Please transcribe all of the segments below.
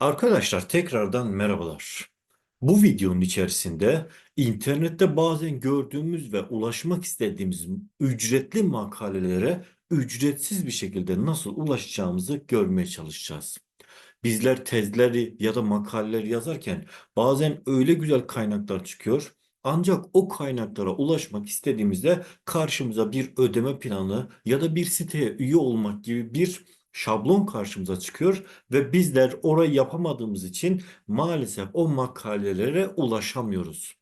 Arkadaşlar tekrardan merhabalar. Bu videonun içerisinde internette bazen gördüğümüz ve ulaşmak istediğimiz ücretli makalelere ücretsiz bir şekilde nasıl ulaşacağımızı görmeye çalışacağız. Bizler tezleri ya da makaleleri yazarken bazen öyle güzel kaynaklar çıkıyor. Ancak o kaynaklara ulaşmak istediğimizde karşımıza bir ödeme planı ya da bir siteye üye olmak gibi bir şablon karşımıza çıkıyor ve bizler orayı yapamadığımız için maalesef o makalelere ulaşamıyoruz.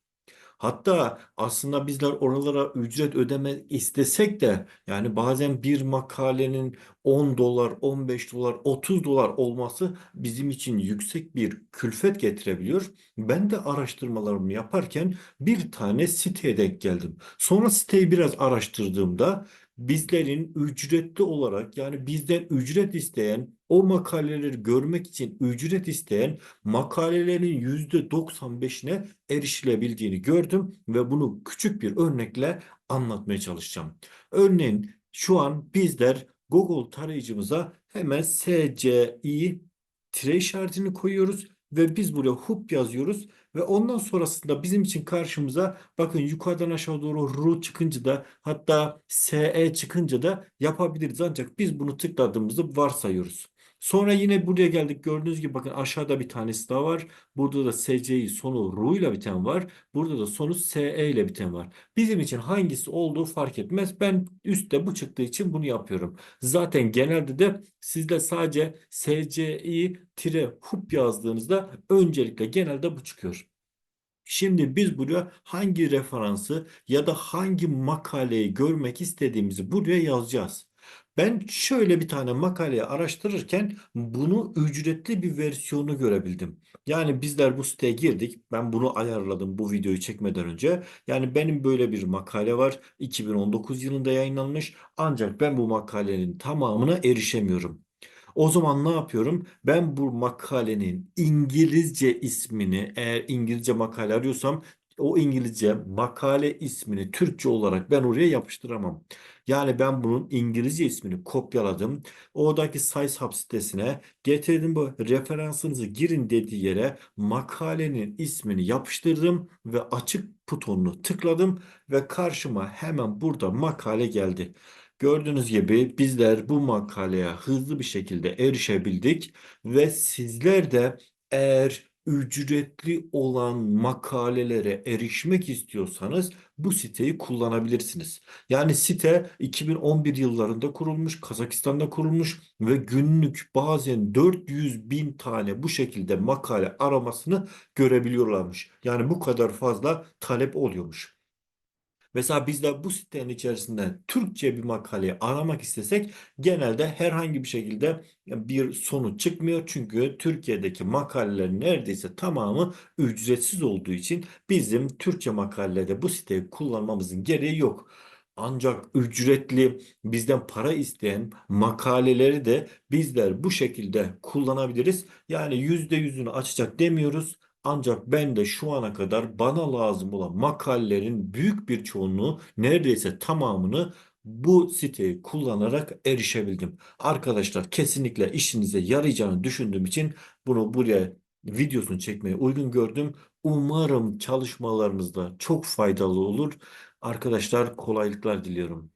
Hatta aslında bizler oralara ücret ödemek istesek de yani bazen bir makalenin 10 dolar, 15 dolar, 30 dolar olması bizim için yüksek bir külfet getirebiliyor. Ben de araştırmalarımı yaparken bir tane siteye denk geldim. Sonra siteyi biraz araştırdığımda bizlerin ücretli olarak yani bizden ücret isteyen o makaleleri görmek için ücret isteyen makalelerin %95'ine erişilebildiğini gördüm ve bunu küçük bir örnekle anlatmaya çalışacağım. Örneğin şu an bizler Google tarayıcımıza hemen SCI tire işaretini koyuyoruz ve biz buraya hub yazıyoruz ve ondan sonrasında bizim için karşımıza bakın yukarıdan aşağı doğru ru çıkınca da hatta SE çıkınca da yapabiliriz ancak biz bunu tıkladığımızı varsayıyoruz. Sonra yine buraya geldik. Gördüğünüz gibi bakın aşağıda bir tanesi daha var. Burada da SC'yi sonu ru ile biten var. Burada da sonu SE ile biten var. Bizim için hangisi olduğu fark etmez. Ben üstte bu çıktığı için bunu yapıyorum. Zaten genelde de sizde sadece SCI tire hub yazdığınızda öncelikle genelde bu çıkıyor. Şimdi biz buraya hangi referansı ya da hangi makaleyi görmek istediğimizi buraya yazacağız. Ben şöyle bir tane makaleyi araştırırken bunu ücretli bir versiyonu görebildim. Yani bizler bu siteye girdik. Ben bunu ayarladım bu videoyu çekmeden önce. Yani benim böyle bir makale var. 2019 yılında yayınlanmış. Ancak ben bu makalenin tamamına erişemiyorum. O zaman ne yapıyorum? Ben bu makalenin İngilizce ismini eğer İngilizce makale arıyorsam o İngilizce makale ismini Türkçe olarak ben oraya yapıştıramam. Yani ben bunun İngilizce ismini kopyaladım. Oradaki SciShub sitesine getirdim bu referansınızı girin dediği yere makalenin ismini yapıştırdım ve açık butonunu tıkladım ve karşıma hemen burada makale geldi. Gördüğünüz gibi bizler bu makaleye hızlı bir şekilde erişebildik ve sizler de eğer ücretli olan makalelere erişmek istiyorsanız bu siteyi kullanabilirsiniz. Yani site 2011 yıllarında kurulmuş, Kazakistan'da kurulmuş ve günlük bazen 400 bin tane bu şekilde makale aramasını görebiliyorlarmış. Yani bu kadar fazla talep oluyormuş. Mesela biz de bu sitenin içerisinde Türkçe bir makaleyi aramak istesek genelde herhangi bir şekilde bir sonuç çıkmıyor. Çünkü Türkiye'deki makalelerin neredeyse tamamı ücretsiz olduğu için bizim Türkçe makalede bu siteyi kullanmamızın gereği yok. Ancak ücretli bizden para isteyen makaleleri de bizler bu şekilde kullanabiliriz. Yani %100'ünü açacak demiyoruz. Ancak ben de şu ana kadar bana lazım olan makalelerin büyük bir çoğunluğu neredeyse tamamını bu siteyi kullanarak erişebildim. Arkadaşlar kesinlikle işinize yarayacağını düşündüğüm için bunu buraya videosunu çekmeye uygun gördüm. Umarım çalışmalarınızda çok faydalı olur. Arkadaşlar kolaylıklar diliyorum.